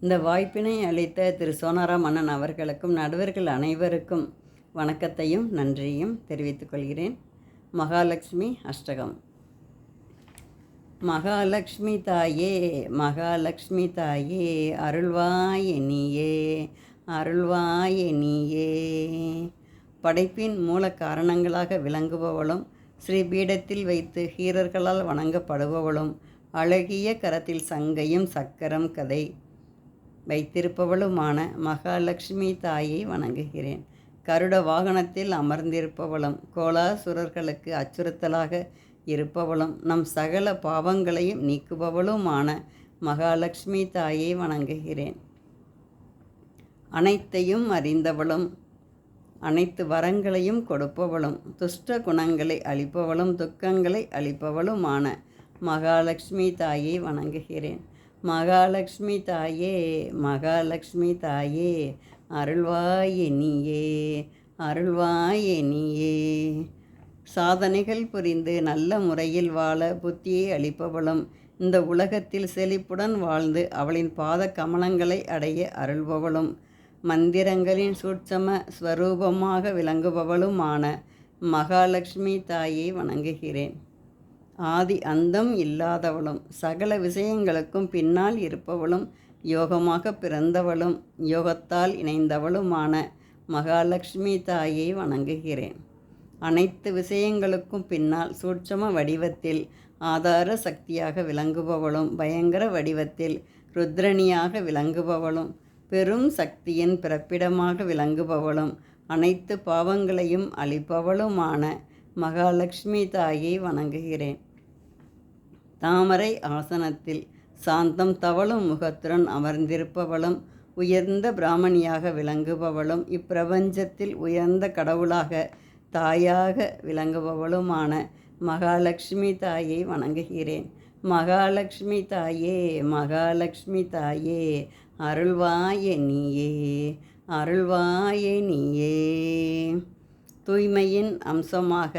இந்த வாய்ப்பினை அளித்த திரு. சோனாராம் அண்ணன் அவர்களுக்கும் நடுவர்கள் அனைவருக்கும் வணக்கத்தையும் நன்றியும் தெரிவித்துக் கொள்கிறேன். மகாலட்சுமி அஷ்டகம். மகாலட்சுமி தாயே மகாலட்சுமி தாயே அருள்வாய் நீயே அருள்வாய் நீயே. படைப்பின் மூல காரணங்களாக விளங்குபவளும் ஸ்ரீபீடத்தில் வைத்து ஹீரர்களால் வணங்கப்படுபவளும் அழகிய கரத்தில் சங்கையும் சக்கரம் கதை வைத்திருப்பவளுமான மகாலட்சுமி தாயை வணங்குகிறேன். கருட வாகனத்தில் அமர்ந்திருப்பவளும் கோலாசுரர்களுக்கு அச்சுறுத்தலாக இருப்பவளும் நம் சகல பாவங்களையும் நீக்குபவளுமான மகாலட்சுமி தாயை வணங்குகிறேன். அனைத்தையும் அறிந்தவளும் அனைத்து வரங்களையும் கொடுப்பவளும் துஷ்ட குணங்களை அளிப்பவளும் துக்கங்களை அளிப்பவளுமான மகாலட்சுமி தாயை வணங்குகிறேன். மகாலட்சுமி தாயே மகாலட்சுமி தாயே அருள்வாயினியே அருள்வாயினியே சாதனைகள் புரிந்து நல்ல முறையில் வாழ புத்தியை அளிப்பவளும் இந்த உலகத்தில் செழிப்புடன் வாழ்ந்து அவளின் பாத கமலங்களை அடைய அருள்பவளும் மந்திரங்களின் சூட்சம ஸ்வரூபமாக விளங்குபவளுமான மகாலட்சுமி தாயை வணங்குகிறேன். ஆதி அந்தம் இல்லாதவளும் சகல விஷயங்களுக்கும் பின்னால் இருப்பவளும் யோகமாக பிறந்தவளும் யோகத்தால் இணைந்தவளுமான மகாலட்சுமி தாயை வணங்குகிறேன். அனைத்து விஷயங்களுக்கும் பின்னால் சூட்சம வடிவத்தில் ஆதார சக்தியாக விளங்குபவளும் பயங்கர வடிவத்தில் ருத்ரணியாக விளங்குபவளும் பெரும் சக்தியின் பிறப்பிடமாக விளங்குபவளும் அனைத்து பாவங்களையும் அளிப்பவளுமான மகாலட்சுமி தாயை வணங்குகிறேன். தாமரை ஆசனத்தில் சாந்தம் தவளும் முகத்துடன் அமர்ந்திருப்பவளும் உயர்ந்த பிராமணியாக விளங்குபவளும் இப்பிரபஞ்சத்தில் உயர்ந்த கடவுளாக தாயாக விளங்குபவளுமான மகாலட்சுமி தாயை வணங்குகிறேன். மகாலட்சுமி தாயே மகாலட்சுமி தாயே அருள்வாயே நீயே அருள்வாயே நீயே. தூய்மையின் அம்சமாக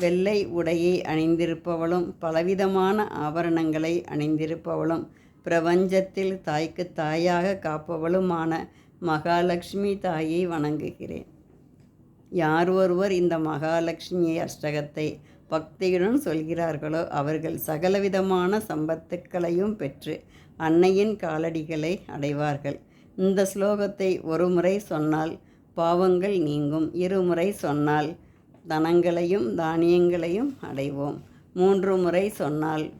வெள்ளை உடையை அணிந்திருப்பவளும் பலவிதமான ஆபரணங்களை அணிந்திருப்பவளும் பிரபஞ்சத்தில் தாய்க்கு தாயாக காப்பவளுமான மகாலட்சுமி தாயை வணங்குகிறேன். யார் ஒருவர் இந்த மகாலட்சுமி அஷ்டகத்தை பக்தியுடன் சொல்கிறார்களோ அவர்கள் சகலவிதமான சம்பத்துக்களையும் பெற்று அன்னையின் காலடிகளை அடைவார்கள். இந்த ஸ்லோகத்தை ஒரு முறை சொன்னால் பாவங்கள் நீங்கும் இருமுறை சொன்னால் தனங்களையும் தானியங்களையும் அடைவோம். மூன்று முறை சொன்னால்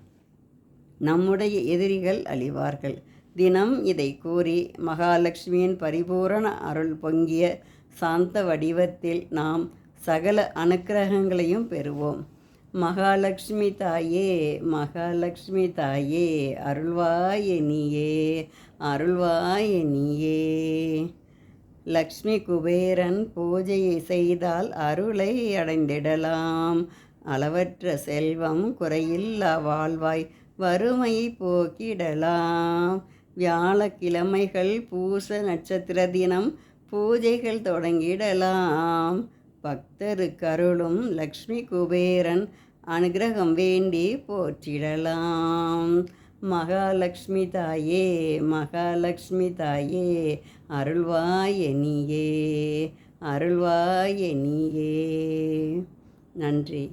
நம்முடைய எதிரிகள் அழிவார்கள். தினம் இதை கூறி மகாலட்சுமியின் பரிபூரண அருள் பொங்கிய சாந்த வடிவத்தில் நாம் சகல அனுக்கிரகங்களையும் பெறுவோம். மகாலட்சுமி தாயே மகாலட்சுமி தாயே அருள்வாய நீயே அருள்வாய நீயே. லக்ஷ்மி குபேரன் பூஜையை செய்தால் அருளை அடைந்திடலாம். அளவற்ற செல்வம் குறையில்லா வாழ்வாய் வறுமை போக்கிடலாம். வியாழக்கிழமைகள் பூச நட்சத்திர தினம் பூஜைகள் தொடங்கிடலாம். பக்தருக்கு அருளும் லக்ஷ்மி குபேரன் அனுகிரகம் வேண்டி போற்றிடலாம். மகாலட்சுமி தாயே மகாலட்சுமி தாயே அருள்வாய நீயே அருள்வாய நீயே. நன்றி.